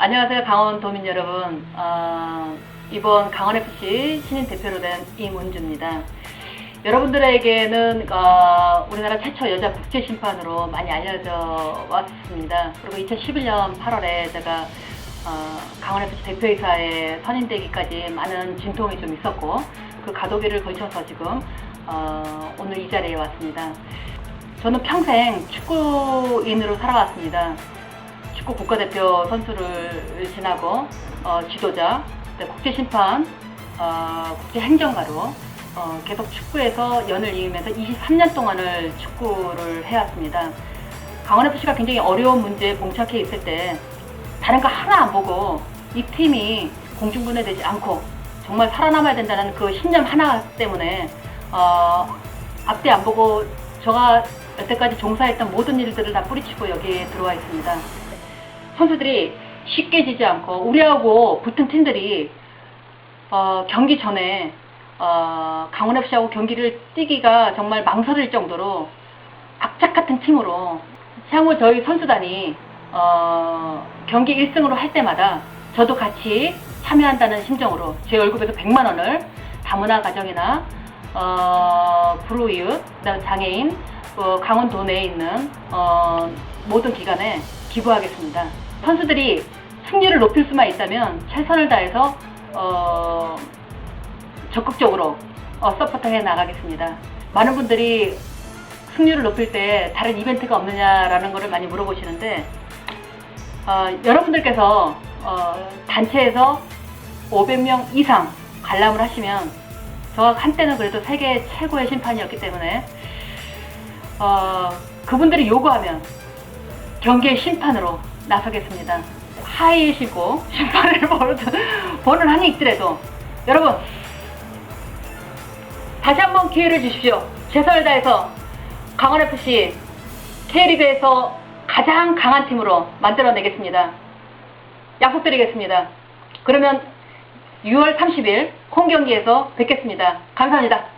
안녕하세요 강원 도민 여러분. 어, 이번 강원FC 신인 대표로 된 이문주입니다. 여러분들에게는 어, 우리나라 최초 여자 국제 심판으로 많이 알려져 왔습니다. 그리고 2011년 8월에 제가 어, 강원FC 대표이사에 선임되기까지 많은 진통이 좀 있었고 그 가도기를 걸쳐서 지금 어, 오늘 이 자리에 왔습니다. 저는 평생 축구인으로 살아왔습니다 축구 국가대표 선수를 지나고 어, 지도자, 네, 국제심판, 어, 국제행정가로 어, 계속 축구에서 연을 이으면서 23년 동안을 축구를 해왔습니다. 강원FC가 굉장히 어려운 문제에 봉착해 있을 때 다른 거 하나 안 보고 이 팀이 공중분해되지 않고 정말 살아남아야 된다는 그 신념 하나 때문에 어, 앞뒤 안 보고 제가 여태까지 종사했던 모든 일들을 다 뿌리치고 여기에 들어와 있습니다. 선수들이 쉽게 지지 않고 우리하고 붙은 팀들이 어, 경기 전에 어, 강원FC하고 경기를 뛰기가 정말 망설일 정도로 악착 같은 팀으로 향후 저희 선수단이 어, 경기 1승으로 할 때마다 저도 같이 참여한다는 심정으로 제 월급에서 100만 원을 다문화 가정이나 어, 불우이웃, 장애인, 어, 강원도 내에 있는 어, 모든 기관에 기부하겠습니다. 선수들이 승률을 높일 수만 있다면 최선을 다해서 어, 적극적으로 어, 서포트해 나가겠습니다. 많은 분들이 승률을 높일 때 다른 이벤트가 없느냐라는 것을 많이 물어보시는데 어, 여러분들께서 어, 단체에서 500명 이상 관람을 하시면 저 한때는 그래도 세계 최고의 심판이었기 때문에 어, 그분들이 요구하면 경기의 심판으로 나서겠습니다. 하이힐 신고 심판을 보는, 보는 한이 있더라도 여러분 다시 한번 기회를 주십시오. 최선을 다해서 강원FC K리그에서 가장 강한 팀으로 만들어내겠습니다. 약속드리겠습니다. 그러면 6월 30일 홈 경기에서 뵙겠습니다. 감사합니다.